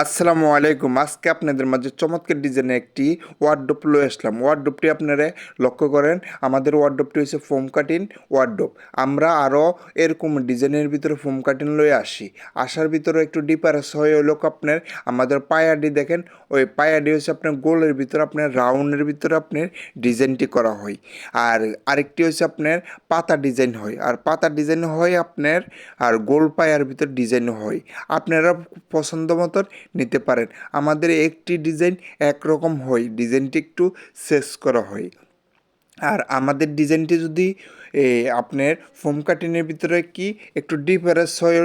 আসসালামু আলাইকুম। আজকে আপনাদের মাঝে চমৎকার ডিজাইনের একটি ওয়ার্ডোপ লয়ে আসলাম। ওয়ার্ডোপটি আপনারা লক্ষ্য করেন, আমাদের ওয়ার্ডোপটি হচ্ছে ফোম কাটিং ওয়ার্ডোপ আমরা আরও এরকম ডিজাইনের ভিতরে ফোম কাটিং লয়ে আসি। আসার ভিতরে একটু ডিফারেন্স হয়ে হলো আপনার, আমাদের পায়াডি দেখেন, ওই পায়াডি হচ্ছে আপনার গোলের ভিতরে, আপনার রাউন্ডের ভিতরে আপনার ডিজাইনটি করা হয়। আর আরেকটি হচ্ছে আপনার পাতা ডিজাইন হয়। আর পাতা ডিজাইন হয় আপনার, আর গোল পায়ার ভিতর ডিজাইন হয়। আপনারা পছন্দ মতন নিতে পারেন। আমাদের একটি ডিজাইন একরকম হয়। ডিজাইনটি একটু শেষ করা হয়। আর আমাদের ডিজাইনটি যদি আপনার ফোম কাটিংয়ের ভিতরে কি একটু ডিফারেন্স হয়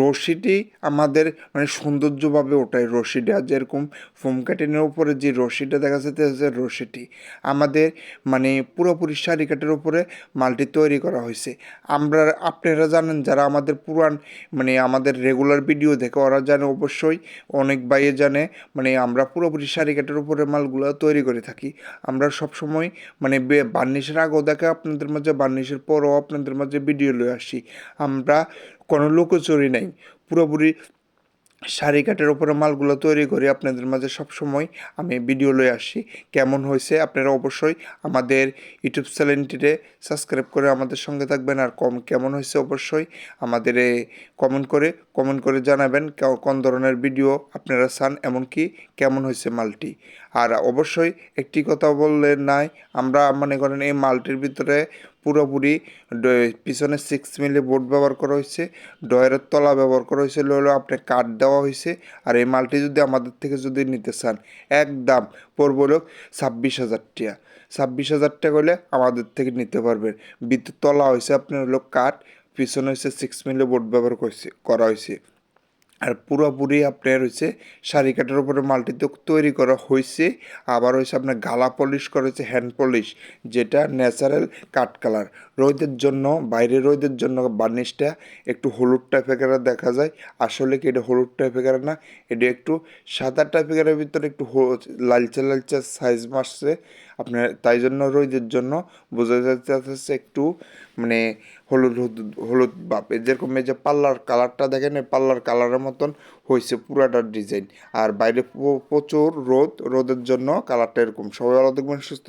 রশিটি আমাদের মানে সৌন্দর্যভাবে ওঠায় রশিটা। যেরকম ফোম কাটিংয়ের উপরে যে রশিটা দেখা যাচ্ছে রশিটি আমাদের মানে পুরোপুরি শাড়ি কাটের উপরে মালটি তৈরি করা হয়েছে। আমরা, আপনারা জানেন যারা আমাদের পুরান মানে আমাদের রেগুলার ভিডিও দেখে, ওরা জানে অবশ্যই, অনেক বাইয়ে জানে মানে আমরা পুরোপুরি শাড়ি কাটের উপরে মালগুলো তৈরি করে থাকি। আমরা সবসময় মানে বার্নিশের আগেও দেখে আপনাদের মাঝে বার্নিশের পরও আপনাদের মাঝে ভিডিও লয়ে আসি আমরা কোনো লুকোচুরি নাই। পুরোপুরি শাড়ি কাটের উপরে মালগুলো তৈরি করি আপনাদের মাঝে সবসময় আমি ভিডিও লয়ে আসি কেমন হয়েছে আপনারা অবশ্যই আমাদের ইউটিউব চ্যানেলটিতে সাবস্ক্রাইব করে আমাদের সঙ্গে থাকবেন। আর কম কেমন হয়েছে অবশ্যই আমাদের কমেন্ট করে কমেন্ট করে জানাবেন কোন ধরনের ভিডিও আপনারা চান, এমনকি কেমন হয়েছে মালটি। আর অবশ্যই একটি কথা বললে নাই, আমরা মনে করেন এই মালটির ভিতরে পুরোপুরি পিছনে সিক্স মিলি বোর্ড ব্যবহার করা হয়েছে ডয়ের তলা ব্যবহার করা হয়েছে, হলো আপনার কাঠ দেওয়া হয়েছে, আর এই মালটি যদি আমাদের থেকে যদি নিতে চান, একদম পড়ব লোক ছাব্বিশ হাজার টাকা। ছাব্বিশ হাজার টাকা হলে আমাদের থেকে নিতে পারবেন। বিদ্যুৎ তলা হয়েছে আপনার হলো কাঠ পিছনে হয়েছে সিক্স মিলে বোর্ড ব্যবহার করছে করা হয়েছে আর পুরোপুরি আপনার হচ্ছে শাড়ি কাটার উপরে মাল্টি তো তৈরি করা হয়েছে আবার হয়েছে আপনার গালা পলিশ করা হয়েছে হ্যান্ড পলিশ যেটা ন্যাচারাল কাঠ কালার। রোদের জন্য, বাইরে রোদের জন্য বার্নিশটা একটু হলুদ টাইপের দেখা যায়। আসলে কি এটা হলুদ টাইপের না? এটা একটু সাদা টাইপের ভিতরে একটু লালচে লালচে সাইজ মারছে। আপনার তাই জন্য রোদের জন্য বোঝা যাচ্ছে একটু মানে হলুদ হলুদ হলুদ বাপ যেরকম এই যে পাল্লার কালারটা দেখেন, এই পাল্লার কালারের মতন হয়েছে পুরাটার ডিজাইন। আর বাইরে প্রচুর রোদ, রোদের জন্য কালারটা এরকম। সবাই আলাদা দেখবেন সুস্থ